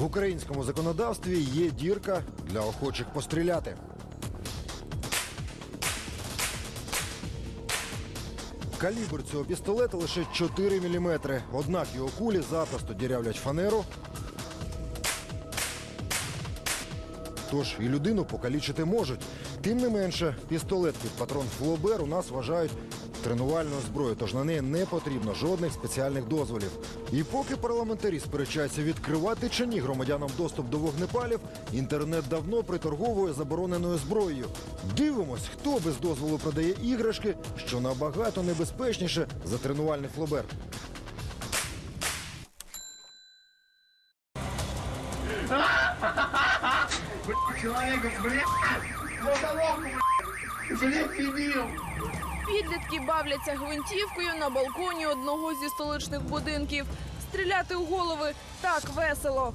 В українському законодавстві є дірка для охочих постріляти. Калібр цього пістолета лише 4 мм. Однак його кулі запросто дірявлять фанеру. Тож і людину покалічити можуть. Тим не менше, пістолет під патрон Флобер у нас вважають тренувальною зброєю, тож на неї не потрібно жодних спеціальних дозволів. І поки парламентарі сперечаються відкривати чи ні громадянам доступ до вогнепалів, інтернет давно приторговує забороненою зброєю. Дивимось, хто без дозволу продає іграшки, що набагато небезпечніше за тренувальний флобер. Молотовку, блядь, блядь, дебил. Підлітки бавляться гвинтівкою на балконі одного зі столичних будинків. Стріляти у голови так весело.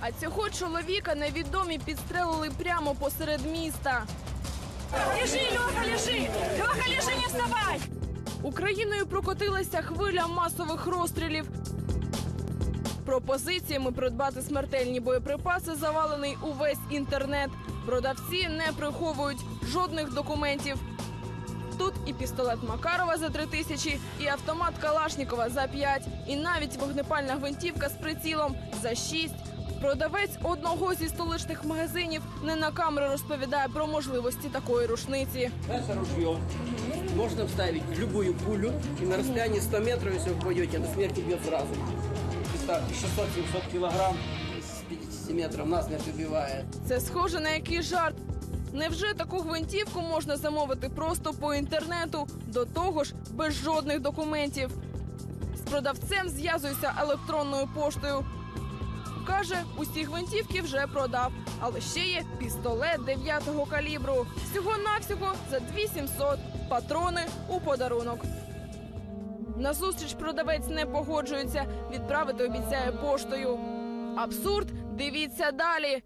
А цього чоловіка невідомі підстрелили прямо посеред міста. Лежи, Леха, лежи! Леха, лежи, не вставай! Україною прокотилася хвиля масових розстрілів. Пропозиціями придбати смертельні боєприпаси завалений увесь інтернет. Продавці не приховують жодних документів. Тут і пістолет Макарова за три тисячі, і автомат Калашнікова за п'ять, і навіть вогнепальна гвинтівка з прицілом за шість. Продавець одного зі столичних магазинів не на камеру розповідає про можливості такої рушниці. Это ружье. Можно вставить любую пулю, и на расстоянии 100 метров, если вы попадете, до смерти бьет сразу. 600-700 килограмм с 50 метров насмерть убивает. Це схоже на який жарт. Невже таку гвинтівку можна замовити просто по інтернету, до того ж без жодних документів? З продавцем зв'язуюся електронною поштою. Каже, усі гвинтівки вже продав, але ще є пістолет 9-го калібру. Всього-навсього за 2700 патрони у подарунок. На зустріч продавець не погоджується, відправити обіцяє поштою. Абсурд, дивіться далі.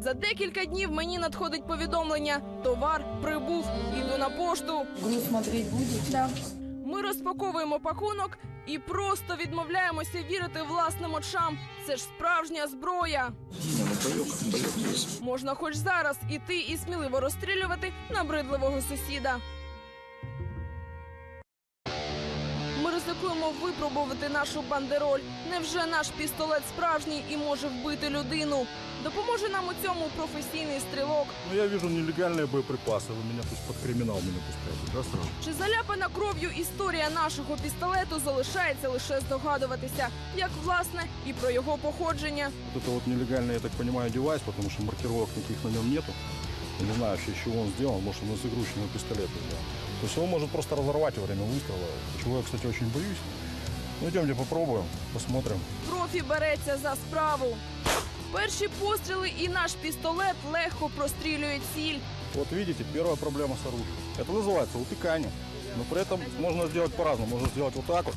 За декілька днів мені надходить повідомлення: товар прибув. Іду на пошту. Груз смотреть будет? Да. Ми розпаковуємо пакунок і просто відмовляємося вірити власним очам. Це ж справжня зброя. Можна хоч зараз іти і сміливо розстрілювати набридливого сусіда. ризикуємо випробувати нашу бандероль. Невже наш пістолет справжній і може вбити людину? Допоможе нам у цьому професійний стрілок. Ну, я вижу нелегальные боеприпасы. Вы меня пусть под криминал меня пускаете, да, сразу? Чи заляпана кров'ю історія нашого пістолету залишається лише здогадуватися, як власне і про його походження. Вот это вот нелегальный, я так понимаю, девайс, потому что маркировок никаких на нем нету. Я не знаю вообще, из чего он сделан, может, он из игрушечного пистолета сделан. То есть его может просто разорвать во время выстрела, чего я, кстати, очень боюсь. Ну, идемте попробуем, посмотрим. Профі береться за справу. Перші постріли і наш пістолет легко прострілює ціль. Вот видите, первая проблема с оружием. Это называется утыкание. Но при этом можно сделать по-разному. Можно сделать вот так вот.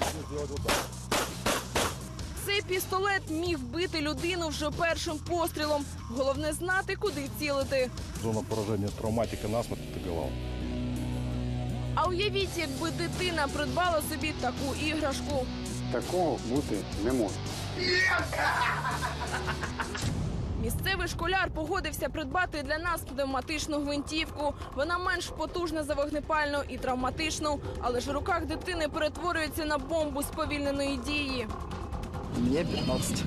Можно сделать вот так. Цей пістолет міг вбити людину вже першим пострілом. Головне знати, куди цілити. Зона поражения травматика насмерть это голова. А уявіть, якби дитина придбала собі таку іграшку. Такого бути не може. Місцевий школяр погодився придбати для нас пневматичну гвинтівку. Вона менш потужна за вогнепальну і травматичну, але ж у руках дитини перетворюється на бомбу сповільненої дії. Мені 15.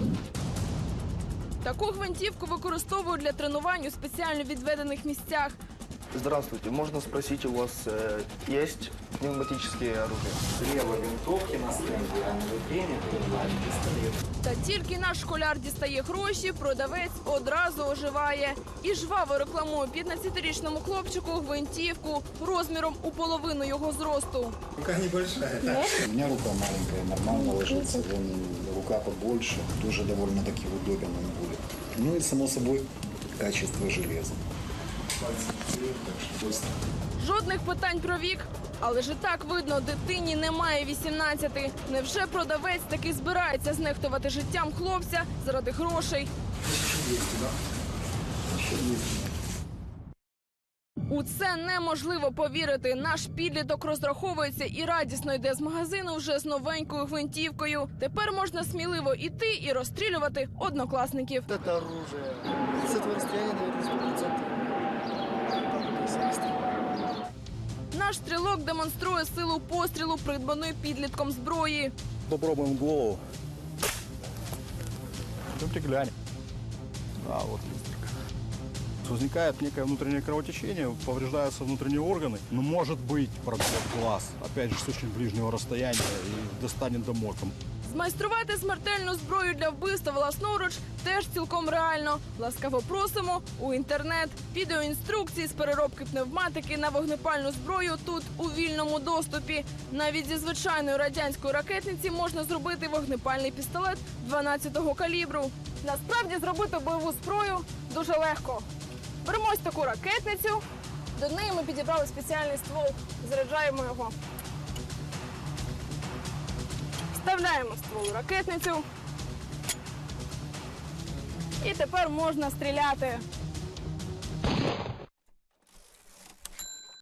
Таку гвинтівку використовують для тренувань у спеціально відведених місцях. Здравствуйте, можна спросити, у вас є есть пневматические оружия? Слева винтовки на стенде, а на пистолет. Та тільки наш школяр дістає гроші, продавець одразу оживає і жваво рекламує 15-річному хлопчику гвинтівку розміром у половину його зросту. У меня рука маленькая, нормально ложится. Вон рука побольше, тоже довольно-таки удобен он будет. Ну и, само собой, качество железа. Жодних питань про вік. Але ж і так видно, дитині немає 18. Невже продавець таки збирається знехтувати життям хлопця заради грошей? У це неможливо повірити. Наш підліток розраховується і радісно йде з магазину вже з новенькою гвинтівкою. Тепер можна сміливо іти і розстрілювати однокласників. Это оружие. С этого расстояния, наверное, 100%. Наш стрілок демонструє силу пострілу, придбаної підлітком зброї. Попробуємо голову. Пойдемте глянь. А, от. Возникает некое внутреннее кровотечение, повреждаются внутренние органы, но может быть пробит глаз, опять же, с очень ближнего расстояния и достанет до мозга. Змайструвати смертельну зброю для вбивства власноруч теж цілком реально. Ласкаво просимо у інтернет. Відеоінструкції з переробки пневматики на вогнепальну зброю тут у вільному доступі. Навіть зі звичайної радянської ракетниці можна зробити вогнепальний пістолет 12-го калібру. Насправді зробити бойову зброю дуже легко. Беремо ось таку ракетницю. До неї ми підібрали спеціальний ствол. Заряджаємо його. Вставляємо ствол у ракетницю. І тепер можна стріляти.